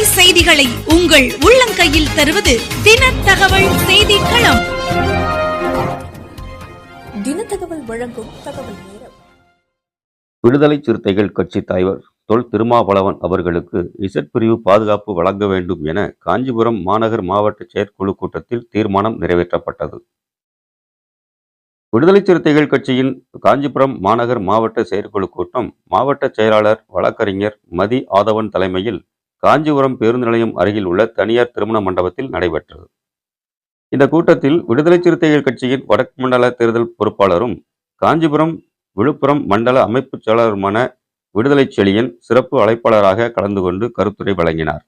உண்மை செய்திகளை உங்கள் உள்ளங்கையில் தருவது தின தகவல் செய்தி களம் தினத்தகவல் வழங்கும் தகவல் நேரம். விடுதலை சிறுத்தைகள் கட்சி தலைவர் தொல் திருமாவளவன் அவர்களுக்கு இசட் பிரிவு பாதுகாப்பு வழங்க வேண்டும் என காஞ்சிபுரம் மாநகர் மாவட்ட செயற்குழு கூட்டத்தில் தீர்மானம் நிறைவேற்றப்பட்டது. விடுதலை சிறுத்தைகள் கட்சியின் காஞ்சிபுரம் மாநகர் மாவட்ட செயற்குழு கூட்டம் மாவட்ட செயலாளர் வழக்கறிஞர் மதி ஆதவன் தலைமையில் காஞ்சிபுரம் பேருந்து நிலையம் அருகில் உள்ள தனியார் திருமண மண்டபத்தில் நடைபெற்றது. இந்த கூட்டத்தில் விடுதலை சிறுத்தைகள் கட்சியின் வடக்கு மண்டல தேர்தல் பொறுப்பாளரும் காஞ்சிபுரம் விழுப்புரம் மண்டல அமைப்புச் செயலாளருமான விடுதலை செழியன் சிறப்பு அழைப்பாளராக கலந்து கொண்டு கருத்துரை வழங்கினார்.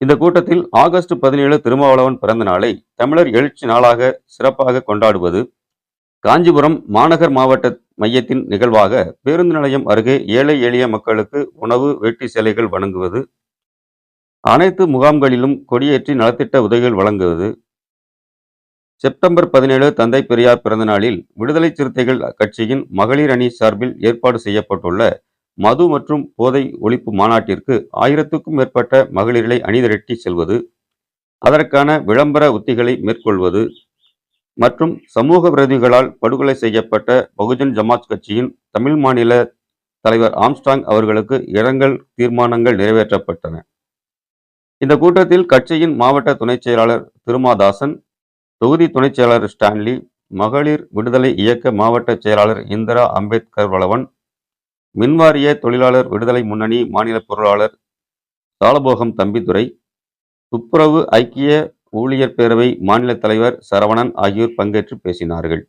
இந்த கூட்டத்தில் ஆகஸ்ட் பதினேழு திருமாவளவன் பிறந்த நாளை தமிழர் எழுச்சி நாளாக சிறப்பாக கொண்டாடுவது காஞ்சிபுரம் மாநகர் மாவட்ட மையத்தின் நிகழ்வாக பேருந்து நிலையம் அருகே ஏழை எளிய மக்களுக்கு உணவு வேட்டி சேலைகள் வழங்குவது அனைத்து முகாம்களிலும் கொடியேற்றி நலத்திட்ட உதவிகள் வழங்குவது. செப்டம்பர் பதினேழு தந்தை பெரியார் பிறந்த நாளில் விடுதலை சிறுத்தைகள் கட்சியின் மகளிர் அணி சார்பில் ஏற்பாடு செய்யப்பட்டுள்ள மது மற்றும் போதை ஒழிப்பு மாநாட்டிற்கு ஆயிரத்துக்கும் மேற்பட்ட மகளிர்களை அணிதிரட்டி செல்வது. அதற்கான விளம்பர உத்திகளை மேற்கொள்வது மற்றும் சமூக விரோதிகளால் படுகொலை செய்யப்பட்ட பகுஜன் ஜமாத் கட்சியின் தமிழ் மாநில தலைவர் ஆம்ஸ்டாங் அவர்களுக்கு இரங்கல் தீர்மானங்கள் நிறைவேற்றப்பட்டன. இந்த கூட்டத்தில் கட்சியின் மாவட்ட துணைச் செயலாளர் திருமாதாசன் தொகுதி துணைச் செயலாளர் ஸ்டான்லி மகளிர் விடுதலை இயக்க மாவட்ட செயலாளர் இந்திரா அம்பேத்கர் வளவன் மின்வாரிய தொழிலாளர் விடுதலை முன்னணி மாநில பொருளாளர் சாலபோகம் தம்பிதுரை துப்புரவு ஐக்கிய ஊழியர் பேரவை மாநில தலைவர் சரவணன் ஆகியோர் பங்கேற்று பேசினார்கள்.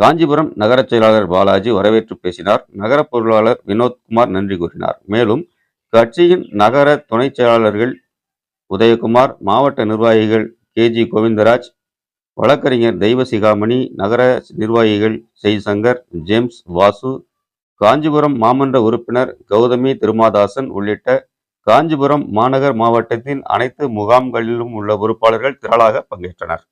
காஞ்சிபுரம் நகரச் செயலாளர் பாலாஜி வரவேற்று பேசினார். நகர பொருளாளர் வினோத்குமார் நன்றி கூறினார். மேலும் கட்சியின் நகர துணைச் செயலாளர்கள் உதயகுமார் மாவட்ட நிர்வாகிகள் கேஜி கோவிந்தராஜ் வழக்கறிஞர் தெய்வசிகாமணி நகர நிர்வாகிகள் ஜெய்சங்கர் ஜேம்ஸ் வாசு காஞ்சிபுரம் மாமன்ற உறுப்பினர் கௌதமி திருமாதாசன் உள்ளிட்ட காஞ்சிபுரம் மாநகர் மாவட்டத்தின் அனைத்து முகாம்களிலும் உள்ள பொறுப்பாளர்கள் திரளாக பங்கேற்றனர்.